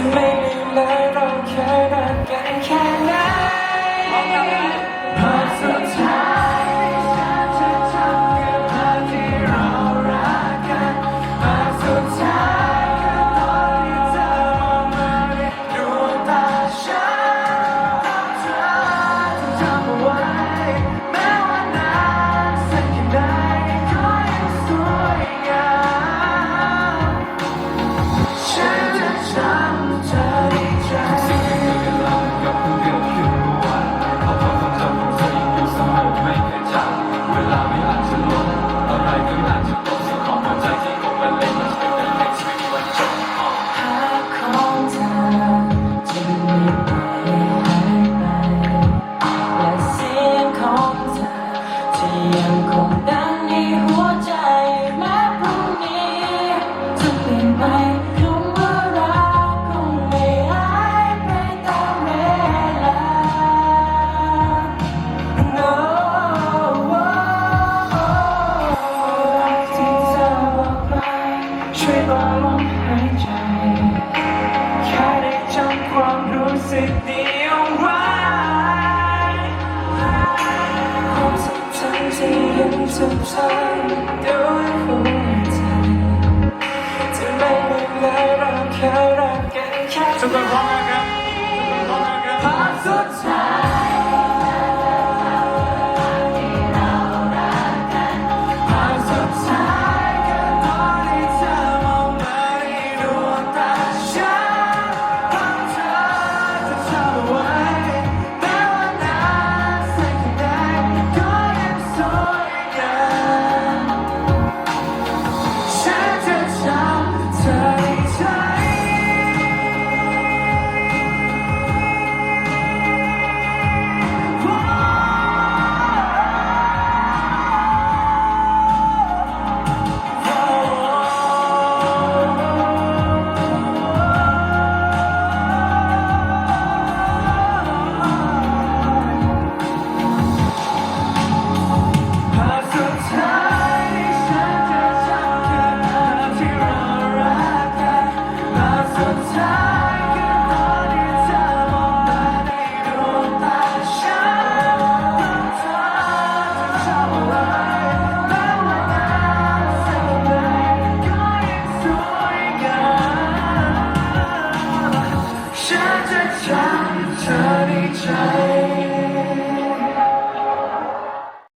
to make me live okay, okay, okay, okay. Oh, ยังคงดังในหัวใจแม้พรุ่งนี้จะเปลี่ยนไปคว่ารักคงไม่หายไมเวลา No รักที่เธอบอกไปช่วยบอกลมหายใจ แค่ได้จำความรู้สึกเดียวไว้ ทุกคนพร้อมนะครับทุกคนพร้อมนะครับ ฉันจะทำเธอในใจ